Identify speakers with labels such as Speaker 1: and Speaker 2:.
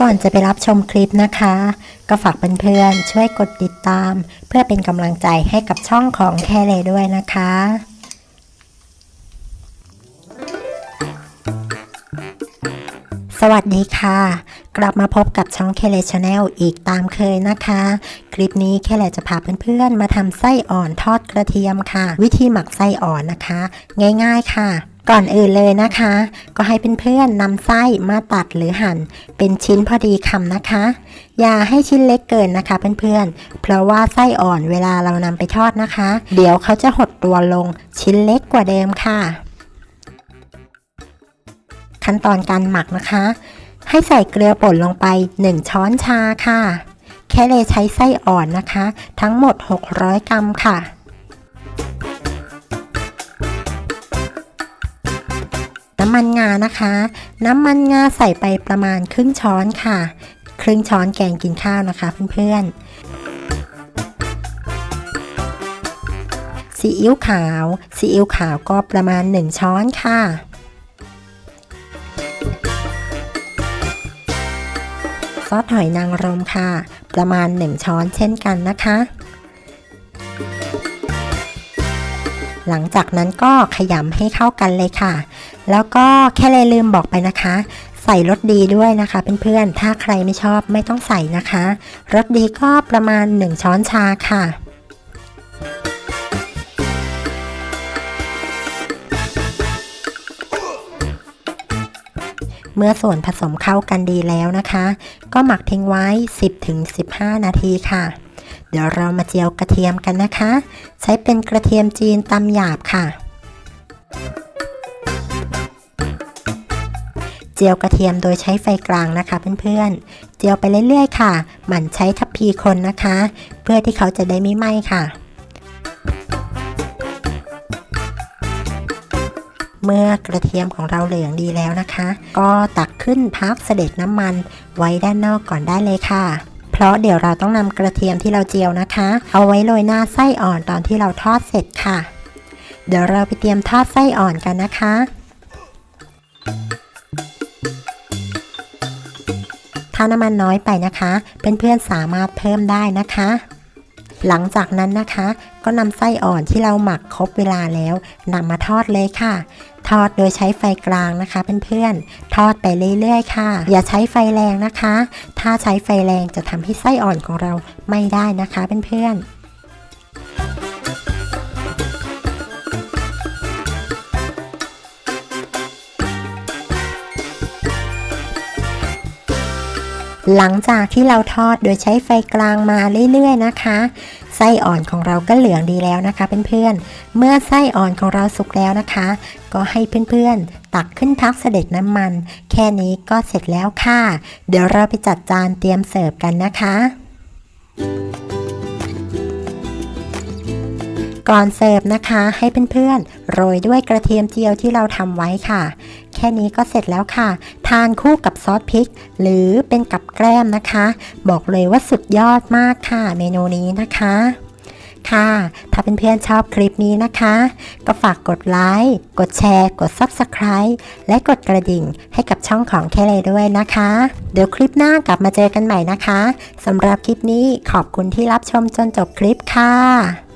Speaker 1: ก่อนจะไปรับชมคลิปนะคะ ก็ฝากเพื่อนๆช่วยกดติดตาม เพื่อเป็นกำลังใจให้กับช่องของแคเลด้วยนะคะ สวัสดีค่ะ กลับมาพบกับช่องเคเลชาแนลอีกตามเคยนะคะ คลิปนี้แค่แหลจะพาเพื่อนๆมาทำไส้อ่อนทอดกระเทียมค่ะ วิธีหมักไส้อ่อนนะคะ ง่ายๆค่ะ ก่อนอื่นเลยนะคะ ก็ให้เพื่อนๆนำไส้มาตัดหรือหั่น เป็นชิ้นพอดีคำนะคะ อย่าให้ชิ้นเล็กเกินนะคะเพื่อนๆ เพราะว่าไส้อ่อนเวลาเรานำไปทอดนะคะ เดี๋ยวเขาจะหดตัวลงชิ้นเล็กกว่าเดิมค่ะ ขั้นตอนการหมักนะคะ ให้ใส่เกลือป่นลงไป 1 ช้อนชาค่ะ แค่เลยใช้ไส้อ่อนนะคะ ทั้งหมด 600 กรัมค่ะ น้ำมันงานะคะ น้ำมันงาใส่ไปประมาณครึ่งช้อนค่ะ ครึ่งช้อนแกงกินข้าวนะคะเพื่อนๆซีอิ๊วขาวซีอิ๊วขาวก็ประมาณ 1 ช้อนค่ะซอสหอยนางรมค่ะ ประมาณ 1 ช้อนเช่นกันนะคะ หลังจากนั้นก็ขยำให้เข้ากันเลยค่ะ แล้วก็แค่เลยลืมบอกไปนะคะ ใส่รสดีด้วยนะคะเพื่อนๆ ถ้าใครไม่ชอบไม่ต้องใส่นะคะ รสดีก็ประมาณ 1 ช้อนชาค่ะเมื่อส่วนผสมเข้ากันดีแล้วนะคะ ก็หมักทิ้งไว้ 10-15 นาทีค่ะ เดี๋ยวเรามาเจียวกระเทียมกันนะคะ ใช้เป็นกระเทียมจีนตำหยาบค่ะ เจียวกระเทียมโดยใช้ไฟกลางนะคะเพื่อนๆ เจียวไปเรื่อยๆค่ะ หมั่นใช้ทัพพีคนนะคะ เพื่อที่เขาจะได้ไม่ไหม้ค่ะเมื่อกระเทียมของเราเหลืองดีแล้วนะคะ ก็ตักขึ้นพักเสด็จน้ำมันไว้ด้านนอกก่อนได้เลยค่ะ เพราะเดี๋ยวเราต้องนำกระเทียมที่เราเจียวนะคะ เอาไว้โรยหน้าไส้อ่อนตอนที่เราทอดเสร็จค่ะ เดี๋ยวเราไปเตรียมทอดไส้อ่อนกันนะคะ ถ้าน้ำมันน้อยไปนะคะเพื่อนๆสามารถเพิ่มได้นะคะ หลังจากนั้นนะคะ ก็นำไส้อ่อนที่เราหมักครบเวลาแล้วนำมาทอดเลยค่ะ ทอดโดยใช้ไฟกลางนะคะเพื่อนๆ ทอดไปเรื่อยๆ ค่ะ อย่าใช้ไฟแรงนะคะ ถ้าใช้ไฟแรงจะทำให้ไส้อ่อนของเราไม่ได้นะคะเพื่อนๆหลังจากที่เราทอดโดยใช้ไฟกลางมาเรื่อยๆนะคะ ไส้อ่อนของเราก็เหลืองดีแล้วนะคะเพื่อนๆ เมื่อไส้อ่อนของเราสุกแล้วนะคะ ก็ให้เพื่อนๆ ตักขึ้นพักเสด็จน้ำมัน แค่นี้ก็เสร็จแล้วค่ะ เดี๋ยวเราไปจัดจานเตรียมเสิร์ฟกันนะคะก่อนเสิร์ฟนะคะให้เพื่อนๆโรยด้วยกระเทียมเจียวที่เราทำไว้ค่ะ แค่นี้ก็เสร็จแล้วค่ะ ทานคู่กับซอสพริก หรือเป็นกับแกล้มนะคะ บอกเลยว่าสุดยอดมากค่ะ เมนูนี้นะคะค่ะถ้าเป็นเพื่อนๆชอบคลิปนี้นะคะ ก็ฝากกดไลค์ กดแชร์ กด Subscribe และกดกระดิ่งให้กับช่องของแคเลด้วยนะคะ เดี๋ยวคลิปหน้ากลับมาเจอกันใหม่นะคะสำหรับคลิปนี้ขอบคุณที่รับชมจนจบคลิปค่ะ